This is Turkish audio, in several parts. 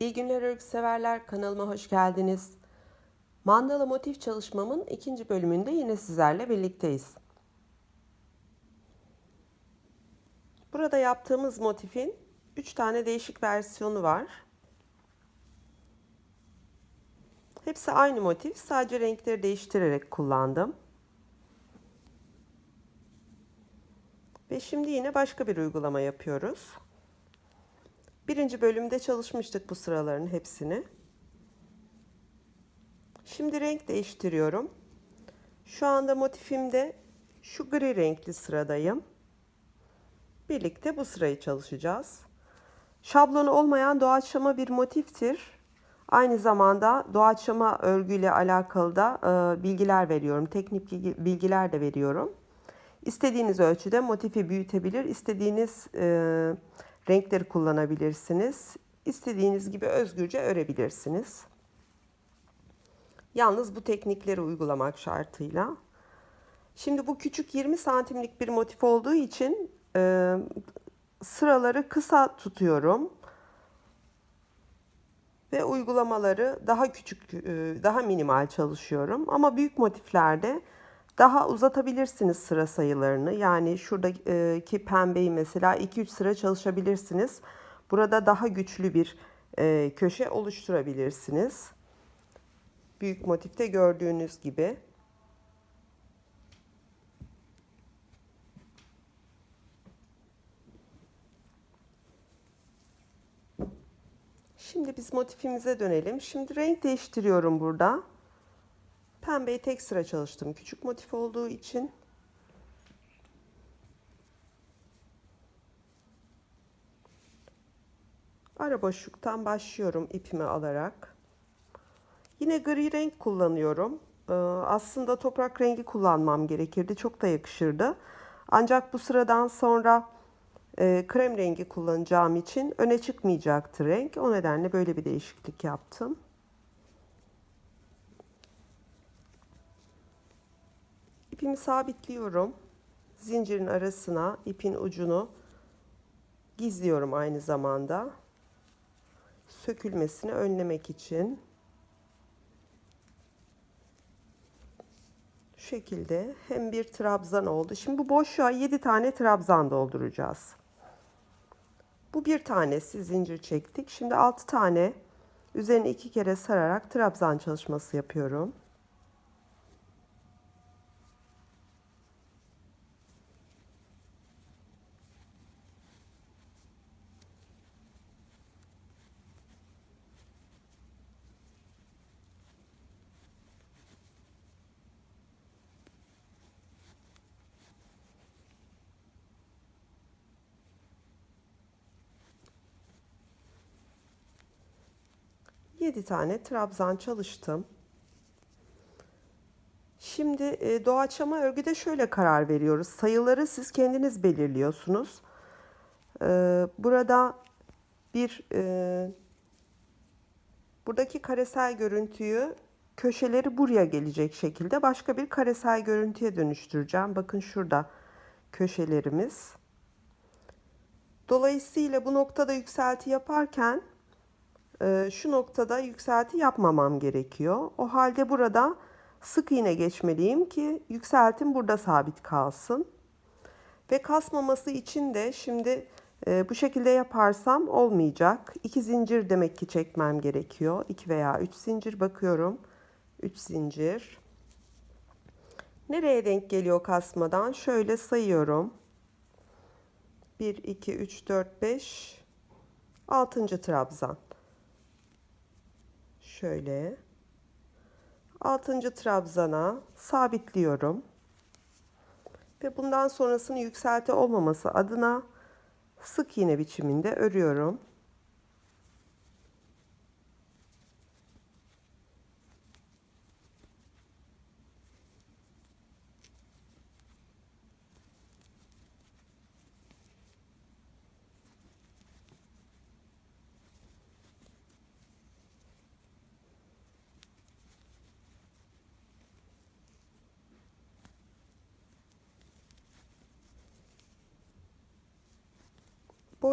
İyi günler örgü severler kanalıma hoş geldiniz. Mandala motif çalışmamın ikinci bölümünde yine sizlerle birlikteyiz. Burada yaptığımız motifin 3 tane değişik versiyonu var. Hepsi aynı motif sadece renkleri değiştirerek kullandım. Ve şimdi yine başka bir uygulama yapıyoruz. Birinci bölümde çalışmıştık bu sıraların hepsini. Şimdi renk değiştiriyorum. Şu anda motifimde şu gri renkli sıradayım. Birlikte bu sırayı çalışacağız. Şablonu olmayan doğaçlama bir motiftir. Aynı zamanda doğaçlama örgüyle alakalı da e, bilgiler veriyorum. Teknik bilgiler de veriyorum. İstediğiniz ölçüde motifi büyütebilir, istediğiniz e, renkleri kullanabilirsiniz. İstediğiniz gibi özgürce örebilirsiniz. Yalnız bu teknikleri uygulamak şartıyla. Şimdi bu küçük 20 santimlik bir motif olduğu için e, sıraları kısa tutuyorum. Ve uygulamaları daha küçük, e, daha minimal çalışıyorum. Ama büyük motiflerde daha uzatabilirsiniz sıra sayılarını. Yani şuradaki pembeyi mesela 2-3 sıra çalışabilirsiniz. Burada daha güçlü bir köşe oluşturabilirsiniz. Büyük motifte gördüğünüz gibi. Şimdi biz motifimize dönelim. Şimdi renk değiştiriyorum burada. Pembeyi tek sıra çalıştım. Küçük motif olduğu için. Ara boşluktan başlıyorum ipimi alarak. Yine gri renk kullanıyorum. Ee, aslında toprak rengi kullanmam gerekirdi. Çok da yakışırdı. Ancak bu sıradan sonra e, krem rengi kullanacağım için öne çıkmayacaktı renk. O nedenle böyle bir değişiklik yaptım. İpimi sabitliyorum. Zincirin arasına ipin ucunu gizliyorum aynı zamanda. Sökülmesini önlemek için. Şu şekilde hem bir trabzan oldu. Şimdi bu boşluğa 7 tane trabzan dolduracağız. Bu bir tanesi zincir çektik. Şimdi 6 tane üzerine iki kere sararak trabzan çalışması yapıyorum. Yedi tane trabzan çalıştım. Şimdi e, doğaçlama örgüde şöyle karar veriyoruz. Sayıları siz kendiniz belirliyorsunuz. E, burada bir e, buradaki karesel görüntüyü köşeleri buraya gelecek şekilde başka bir karesel görüntüye dönüştüreceğim. Bakın şurada köşelerimiz. Dolayısıyla bu noktada yükselti yaparken şu noktada yükselti yapmamam gerekiyor. O halde burada sık iğne geçmeliyim ki yükseltim burada sabit kalsın. Ve kasmaması için de şimdi e, bu şekilde yaparsam olmayacak. İki zincir demek ki çekmem gerekiyor. İki veya üç zincir bakıyorum. Üç zincir. Nereye denk geliyor kasmadan? Şöyle sayıyorum. 1, 2, 3, 4, 5, 6. trabzan. Şöyle. 6. trabzana sabitliyorum. Ve bundan sonrasını yükselti olmaması adına sık iğne biçiminde örüyorum.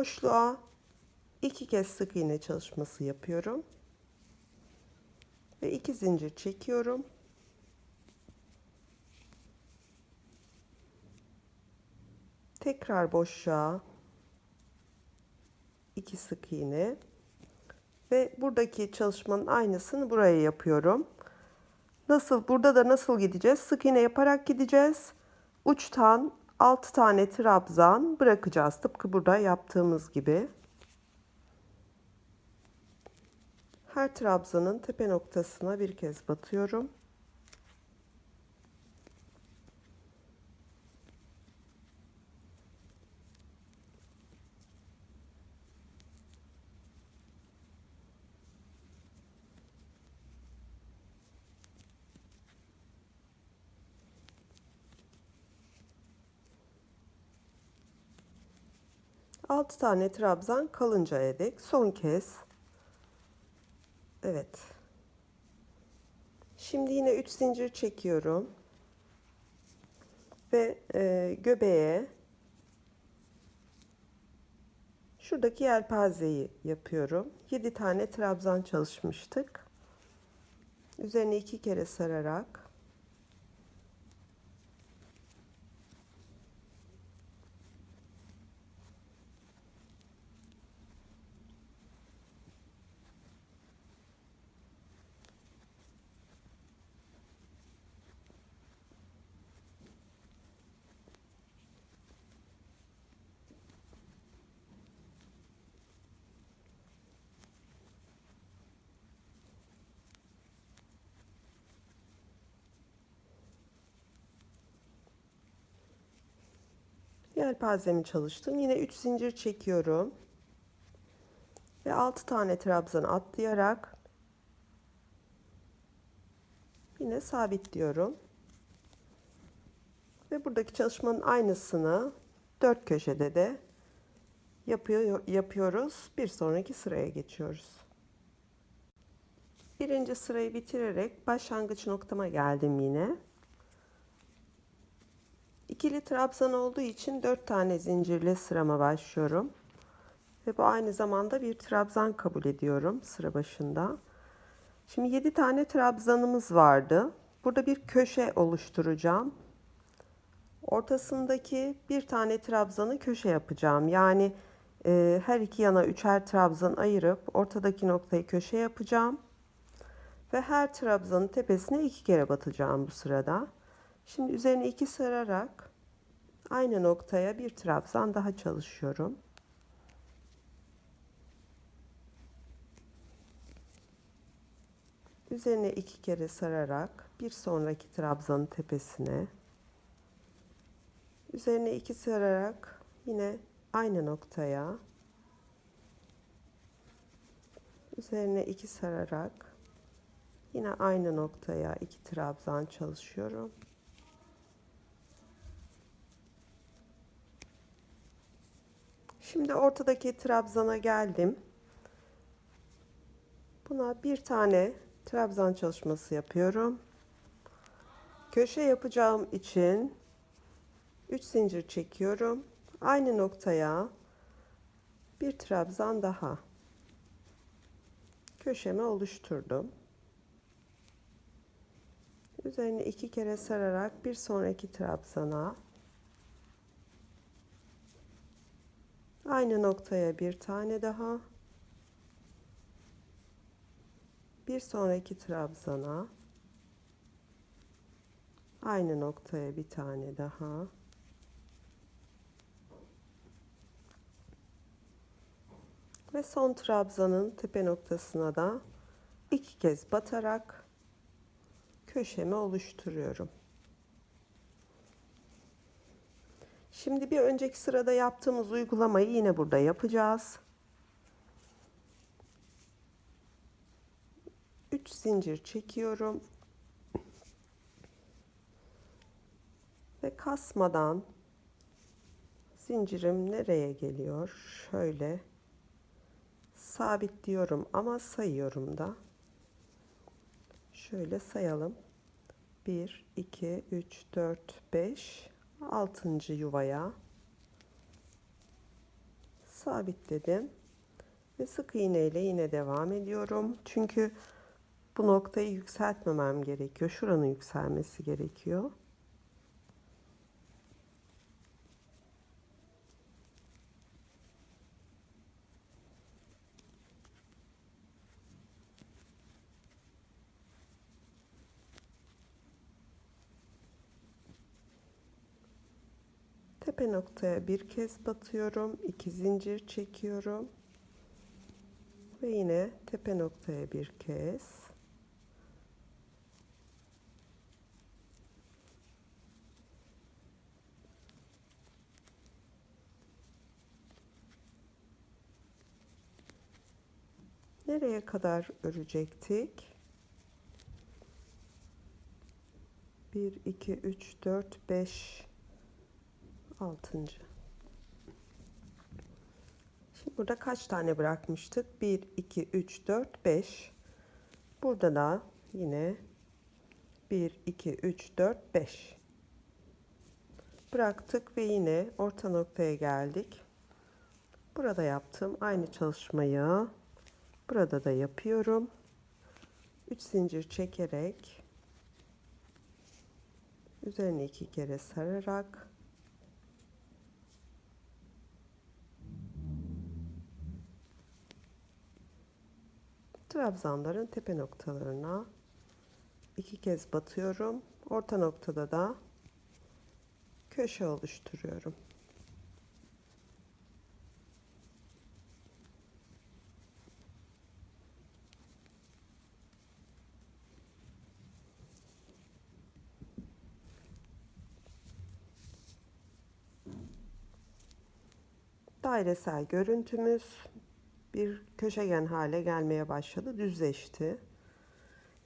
Boşluğa iki kez sık iğne çalışması yapıyorum. Ve iki zincir çekiyorum. Tekrar boşluğa iki sık iğne ve buradaki çalışmanın aynısını buraya yapıyorum. Nasıl burada da nasıl gideceğiz? Sık iğne yaparak gideceğiz. Uçtan 6 tane trabzan bırakacağız. Tıpkı burada yaptığımız gibi. Her trabzanın tepe noktasına bir kez batıyorum. Altı tane trabzan kalıncaya dek son kez Evet. Şimdi yine 3 zincir çekiyorum. Ve e, göbeğe şuradaki yelpazeyi yapıyorum. 7 tane trabzan çalışmıştık. Üzerine iki kere sararak Yelpazemi çalıştım. Yine 3 zincir çekiyorum. Ve 6 tane trabzan atlayarak yine sabitliyorum. Ve buradaki çalışmanın aynısını dört köşede de yapıyor, yapıyoruz. Bir sonraki sıraya geçiyoruz. Birinci sırayı bitirerek başlangıç noktama geldim yine. İkili trabzan olduğu için 4 tane zincirle sırama başlıyorum. Ve bu aynı zamanda bir trabzan kabul ediyorum sıra başında. Şimdi 7 tane trabzanımız vardı. Burada bir köşe oluşturacağım. Ortasındaki bir tane trabzanı köşe yapacağım. Yani e, her iki yana üçer trabzan ayırıp ortadaki noktayı köşe yapacağım. Ve her trabzanın tepesine iki kere batacağım bu sırada. Şimdi üzerine iki sararak aynı noktaya bir trabzan daha çalışıyorum. Üzerine iki kere sararak bir sonraki trabzanın tepesine üzerine iki sararak yine aynı noktaya üzerine iki sararak yine aynı noktaya iki trabzan çalışıyorum. Şimdi ortadaki trabzana geldim. Buna bir tane trabzan çalışması yapıyorum. Köşe yapacağım için 3 zincir çekiyorum. Aynı noktaya bir trabzan daha. Köşemi oluşturdum. Üzerine iki kere sararak bir sonraki trabzana Aynı noktaya bir tane daha. Bir sonraki trabzana aynı noktaya bir tane daha. Ve son trabzanın tepe noktasına da iki kez batarak köşemi oluşturuyorum. Şimdi bir önceki sırada yaptığımız uygulamayı yine burada yapacağız. 3 zincir çekiyorum. Ve kasmadan zincirim nereye geliyor? Şöyle sabitliyorum ama sayıyorum da. Şöyle sayalım. 1 2 3 4 5 altıncı yuvaya sabitledim Ve sık iğne ile yine devam ediyorum. Çünkü bu noktayı yükseltmemem gerekiyor. Şuranın yükselmesi gerekiyor. Tepe noktaya bir kez batıyorum. iki zincir çekiyorum. Ve yine tepe noktaya bir kez. Nereye kadar örecektik? 1, 2, 3, 4, 5, 6. Şimdi burada kaç tane bırakmıştık? 1, 2, 3, 4, 5. Burada da yine 1, 2, 3, 4, 5. Bıraktık ve yine orta noktaya geldik. Burada yaptığım aynı çalışmayı burada da yapıyorum. 3 zincir çekerek üzerine iki kere sararak trabzanların tepe noktalarına iki kez batıyorum. Orta noktada da köşe oluşturuyorum. Dairesel görüntümüz bir köşegen hale gelmeye başladı, düzleşti.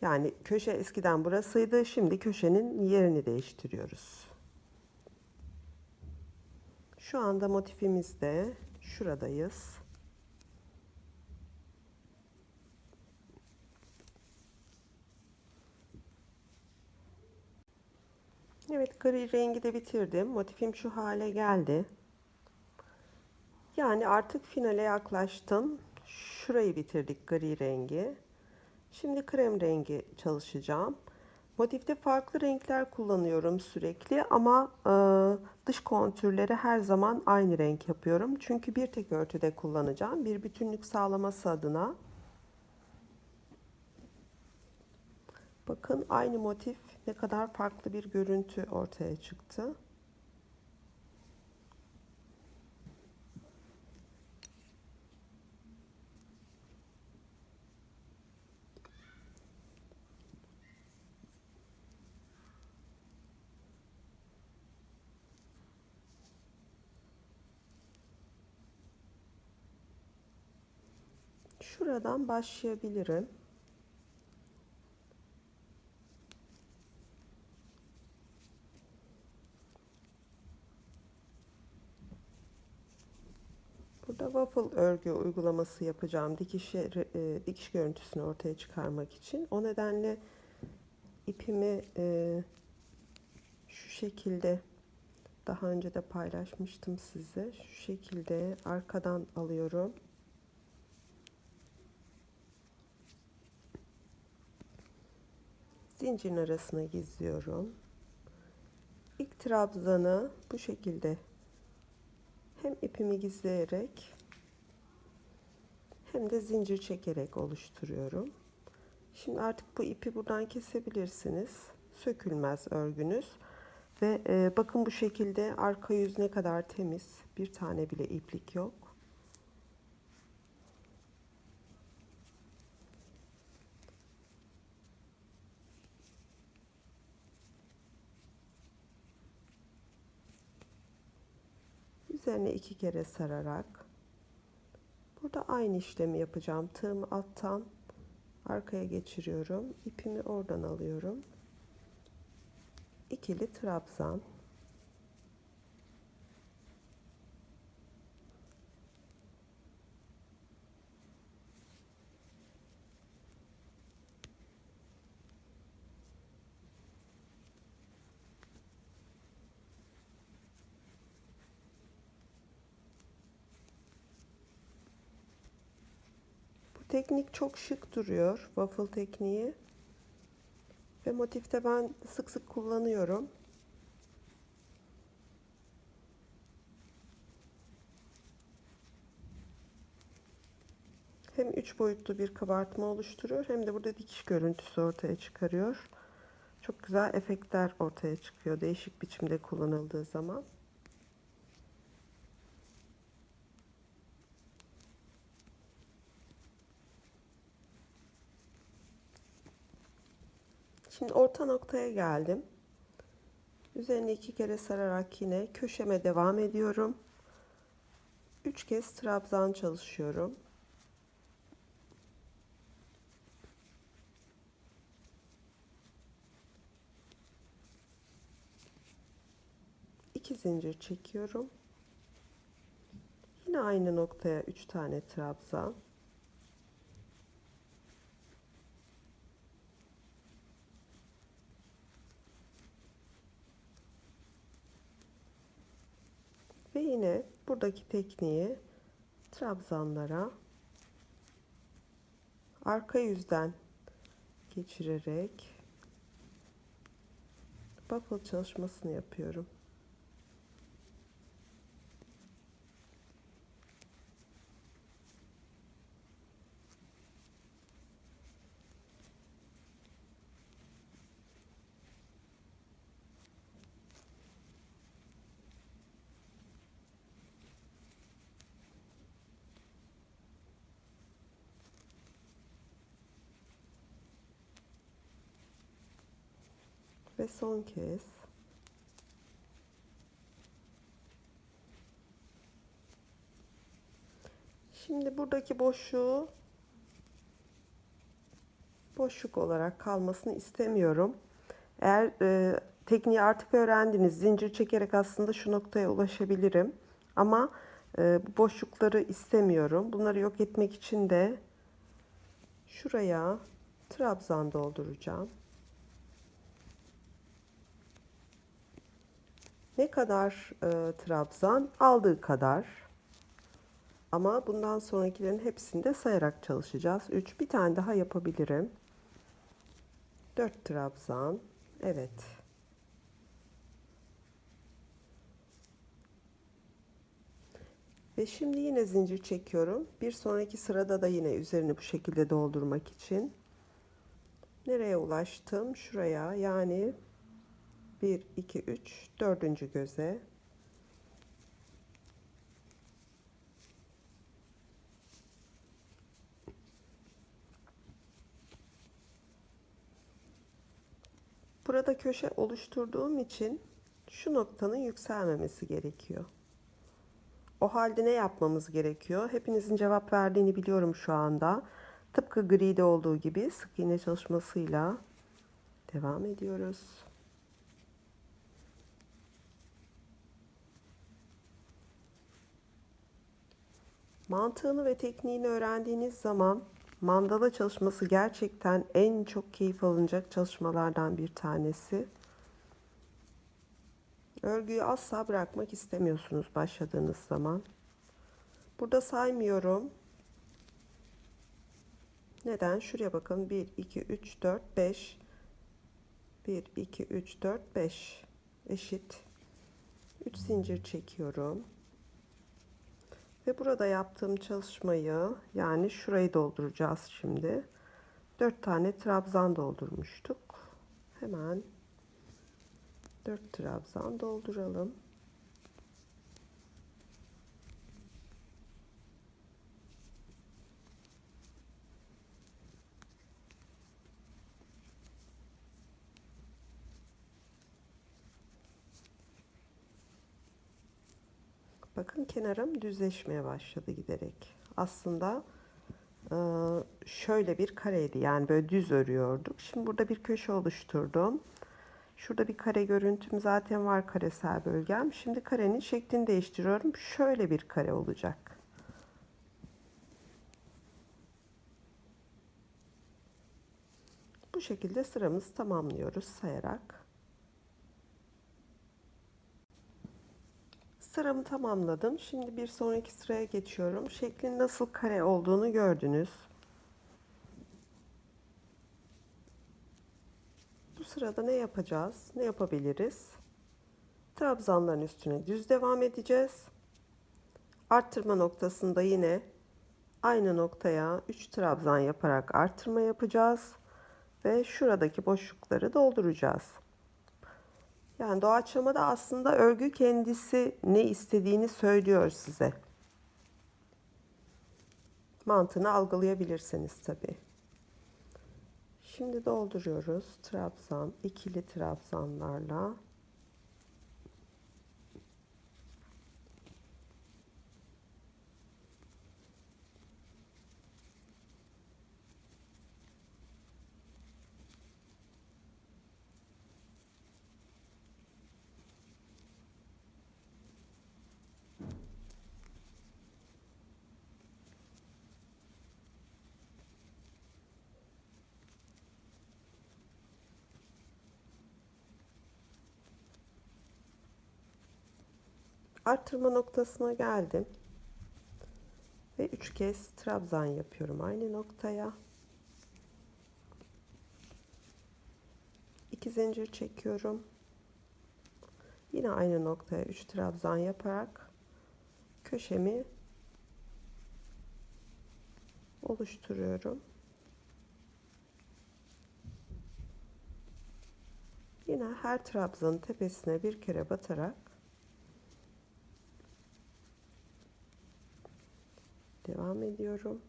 Yani köşe eskiden burasıydı, şimdi köşenin yerini değiştiriyoruz. Şu anda motifimizde şuradayız. Evet, gri rengi de bitirdim. Motifim şu hale geldi. Yani artık finale yaklaştım. Şurayı bitirdik gri rengi. Şimdi krem rengi çalışacağım. Motifte farklı renkler kullanıyorum sürekli ama e, dış kontürleri her zaman aynı renk yapıyorum. Çünkü bir tek örtüde kullanacağım. Bir bütünlük sağlaması adına. Bakın aynı motif ne kadar farklı bir görüntü ortaya çıktı. Şuradan başlayabilirim. Burada waffle örgü uygulaması yapacağım. Dikiş, e, dikiş görüntüsünü ortaya çıkarmak için. O nedenle ipimi e, şu şekilde daha önce de paylaşmıştım size. Şu şekilde arkadan alıyorum. Zincirin arasına gizliyorum. İlk trabzanı bu şekilde hem ipimi gizleyerek hem de zincir çekerek oluşturuyorum. Şimdi artık bu ipi buradan kesebilirsiniz. Sökülmez örgünüz. Ve e, bakın bu şekilde arka yüz ne kadar temiz. Bir tane bile iplik yok. Üzerine iki kere sararak burada aynı işlemi yapacağım. Tığımı alttan arkaya geçiriyorum. İpimi oradan alıyorum. İkili trabzan. Teknik çok şık duruyor. Waffle tekniği. Ve motifte ben sık sık kullanıyorum. Hem üç boyutlu bir kabartma oluşturuyor hem de burada dikiş görüntüsü ortaya çıkarıyor. Çok güzel efektler ortaya çıkıyor değişik biçimde kullanıldığı zaman. Şimdi orta noktaya geldim. Üzerine iki kere sararak yine köşeme devam ediyorum. Üç kez trabzan çalışıyorum. İki zincir çekiyorum. Yine aynı noktaya üç tane trabzan. Ve yine buradaki tekniği trabzanlara arka yüzden geçirerek buffle çalışmasını yapıyorum. Ve son kez Şimdi buradaki boşluğu boşluk olarak kalmasını istemiyorum. Eğer e, tekniği artık öğrendiniz, zincir çekerek aslında şu noktaya ulaşabilirim. Ama e, bu boşlukları istemiyorum. Bunları yok etmek için de şuraya trabzan dolduracağım. Ne kadar e, trabzan? Aldığı kadar. Ama bundan sonrakilerin hepsini de sayarak çalışacağız. 3 bir tane daha yapabilirim. 4 trabzan. Evet. Ve şimdi yine zincir çekiyorum. Bir sonraki sırada da yine üzerini bu şekilde doldurmak için. Nereye ulaştım? Şuraya yani 1, 2, 3, dördüncü göze. Burada köşe oluşturduğum için şu noktanın yükselmemesi gerekiyor. O halde ne yapmamız gerekiyor? Hepinizin cevap verdiğini biliyorum şu anda. Tıpkı gri'de olduğu gibi sık iğne çalışmasıyla devam ediyoruz. Mantığını ve tekniğini öğrendiğiniz zaman mandala çalışması gerçekten en çok keyif alınacak çalışmalardan bir tanesi. Örgüyü asla bırakmak istemiyorsunuz başladığınız zaman. Burada saymıyorum. Neden? Şuraya bakın. 1, 2, 3, 4, 5. 1, 2, 3, 4, 5 eşit. 3 zincir çekiyorum. Ve burada yaptığım çalışmayı yani şurayı dolduracağız şimdi. 4 tane trabzan doldurmuştuk. Hemen 4 trabzan dolduralım. Bakın kenarım düzleşmeye başladı giderek. Aslında e, şöyle bir kareydi. Yani böyle düz örüyorduk. Şimdi burada bir köşe oluşturdum. Şurada bir kare görüntüm zaten var karesel bölgem. Şimdi karenin şeklini değiştiriyorum. Şöyle bir kare olacak. Bu şekilde sıramızı tamamlıyoruz sayarak. Sıramı tamamladım. Şimdi bir sonraki sıraya geçiyorum. Şeklin nasıl kare olduğunu gördünüz. Bu sırada ne yapacağız? Ne yapabiliriz? Trabzanların üstüne düz devam edeceğiz. Arttırma noktasında yine aynı noktaya 3 trabzan yaparak arttırma yapacağız ve şuradaki boşlukları dolduracağız. Yani doğaçlamada aslında örgü kendisi ne istediğini söylüyor size. Mantığını algılayabilirsiniz tabi. Şimdi dolduruyoruz trabzan, ikili trabzanlarla. Arttırma noktasına geldim. Ve üç kez trabzan yapıyorum aynı noktaya. İki zincir çekiyorum. Yine aynı noktaya üç trabzan yaparak köşemi oluşturuyorum. Yine her trabzanın tepesine bir kere batarak devam ediyorum.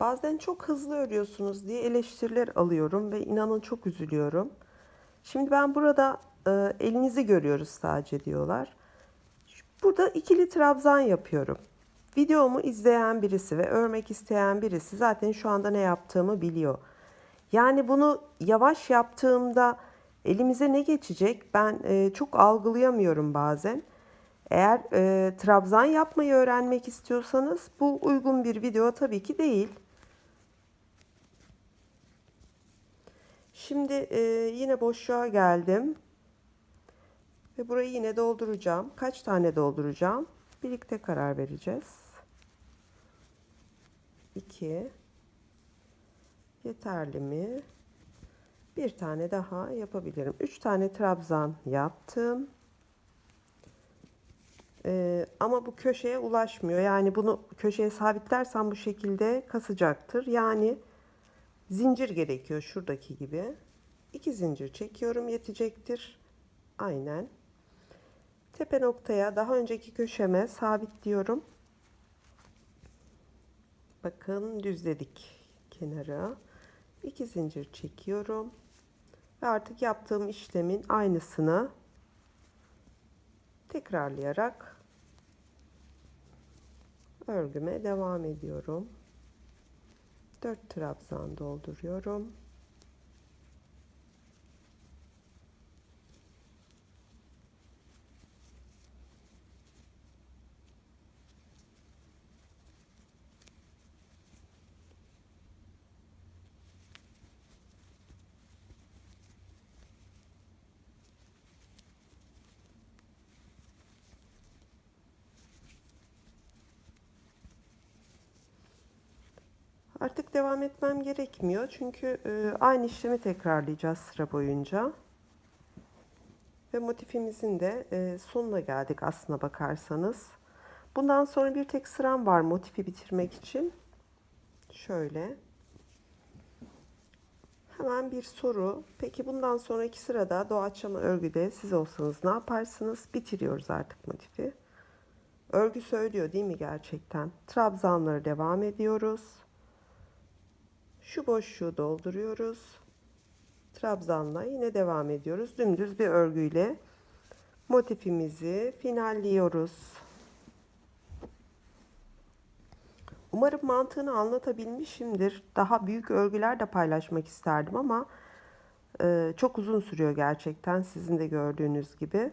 Bazen çok hızlı örüyorsunuz diye eleştiriler alıyorum ve inanın çok üzülüyorum. Şimdi ben burada e, elinizi görüyoruz sadece diyorlar. Burada ikili trabzan yapıyorum. Videomu izleyen birisi ve örmek isteyen birisi zaten şu anda ne yaptığımı biliyor. Yani bunu yavaş yaptığımda elimize ne geçecek ben e, çok algılayamıyorum bazen. Eğer e, trabzan yapmayı öğrenmek istiyorsanız bu uygun bir video tabii ki değil. Şimdi e, yine boşluğa geldim. Ve burayı yine dolduracağım. Kaç tane dolduracağım? Birlikte karar vereceğiz. 2 Yeterli mi? Bir tane daha yapabilirim. 3 tane trabzan yaptım. Ee, ama bu köşeye ulaşmıyor. Yani bunu köşeye sabitlersem bu şekilde kasacaktır. Yani zincir gerekiyor şuradaki gibi. 2 zincir çekiyorum yetecektir. Aynen. Tepe noktaya daha önceki köşeme sabitliyorum. Bakın düzledik kenara. İki zincir çekiyorum. Ve artık yaptığım işlemin aynısını tekrarlayarak örgüme devam ediyorum. 4 trabzan dolduruyorum. Artık devam etmem gerekmiyor. Çünkü e, aynı işlemi tekrarlayacağız sıra boyunca. Ve motifimizin de e, sonuna geldik aslına bakarsanız. Bundan sonra bir tek sıram var motifi bitirmek için. Şöyle. Hemen bir soru. Peki bundan sonraki sırada doğaçlama örgüde siz olsanız ne yaparsınız? Bitiriyoruz artık motifi. Örgü söylüyor değil mi gerçekten? Trabzanları devam ediyoruz. Şu boşluğu dolduruyoruz. Trabzanla yine devam ediyoruz. Dümdüz bir örgüyle motifimizi finalliyoruz. Umarım mantığını anlatabilmişimdir. Daha büyük örgüler de paylaşmak isterdim ama e, çok uzun sürüyor gerçekten sizin de gördüğünüz gibi.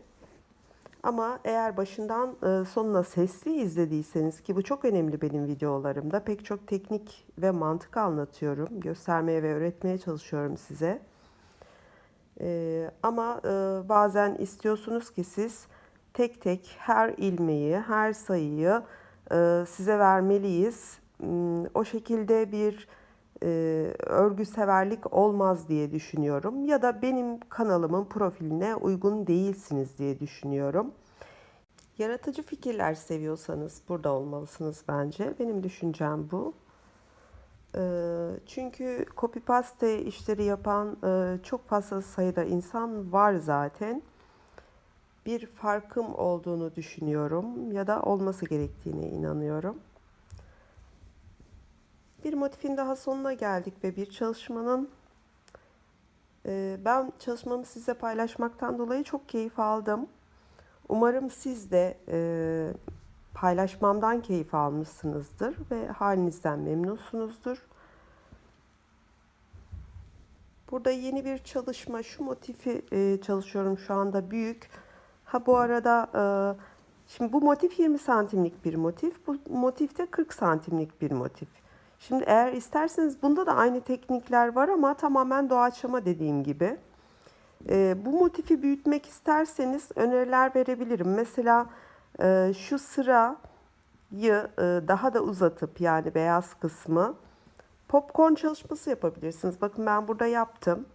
Ama eğer başından e, sonuna sesli izlediyseniz ki bu çok önemli benim videolarımda pek çok teknik ve mantık anlatıyorum. Göstermeye ve öğretmeye çalışıyorum size. E, ama e, bazen istiyorsunuz ki siz tek tek her ilmeği, her sayıyı size vermeliyiz. Hmm, O şekilde bir e, örgü severlik olmaz diye düşünüyorum. Ya da benim kanalımın profiline uygun değilsiniz diye düşünüyorum. Yaratıcı fikirler seviyorsanız burada olmalısınız bence. Benim düşüncem bu. E, Çünkü copy paste işleri yapan e, çok fazla sayıda insan var zaten. Bir farkım olduğunu düşünüyorum ya da olması gerektiğine inanıyorum. Bir motifin daha sonuna geldik ve bir çalışmanın e, ben çalışmamı size paylaşmaktan dolayı çok keyif aldım. Umarım siz de e, paylaşmamdan keyif almışsınızdır ve halinizden memnunsunuzdur. Burada yeni bir çalışma, şu motifi e, çalışıyorum şu anda büyük. Ha bu arada şimdi bu motif 20 santimlik bir motif, bu motif de 40 santimlik bir motif. Şimdi eğer isterseniz bunda da aynı teknikler var ama tamamen doğaçlama dediğim gibi. E, bu motifi büyütmek isterseniz öneriler verebilirim. Mesela e, şu sırayı e, daha da uzatıp yani beyaz kısmı popcorn çalışması yapabilirsiniz. Bakın ben burada yaptım.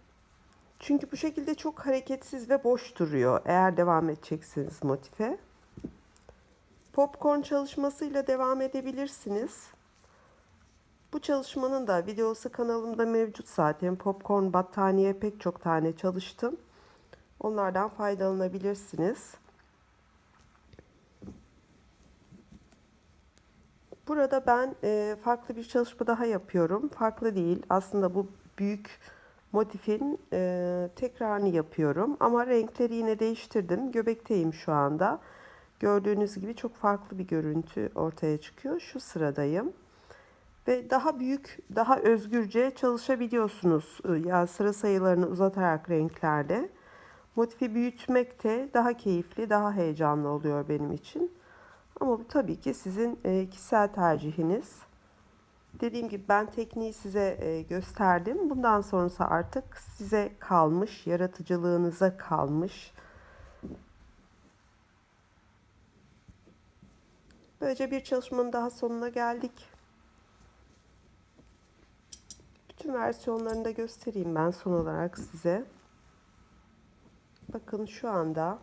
Çünkü bu şekilde çok hareketsiz ve boş duruyor eğer devam edeceksiniz motife. Popcorn çalışmasıyla devam edebilirsiniz. Bu çalışmanın da videosu kanalımda mevcut zaten. Popcorn battaniye pek çok tane çalıştım. Onlardan faydalanabilirsiniz. Burada ben e, farklı bir çalışma daha yapıyorum. Farklı değil. Aslında bu büyük motifin e, tekrarını yapıyorum. Ama renkleri yine değiştirdim. Göbekteyim şu anda. Gördüğünüz gibi çok farklı bir görüntü ortaya çıkıyor. Şu sıradayım. Ve daha büyük, daha özgürce çalışabiliyorsunuz. Yani sıra sayılarını uzatarak renklerde. Motifi büyütmek de daha keyifli, daha heyecanlı oluyor benim için. Ama bu tabii ki sizin e, kişisel tercihiniz. Dediğim gibi ben tekniği size e, gösterdim. Bundan sonrası artık size kalmış, yaratıcılığınıza kalmış. Böylece bir çalışmanın daha sonuna geldik. Bütün versiyonlarını da göstereyim ben son olarak size. Bakın şu anda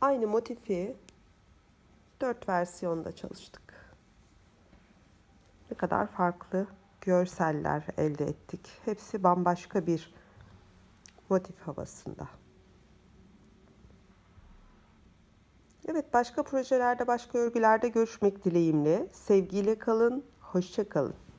aynı motifi 4 versiyonda çalıştık. Ne kadar farklı görseller elde ettik. Hepsi bambaşka bir motif havasında. Evet başka projelerde, başka örgülerde görüşmek dileğimle. Sevgiyle kalın, hoşça kalın.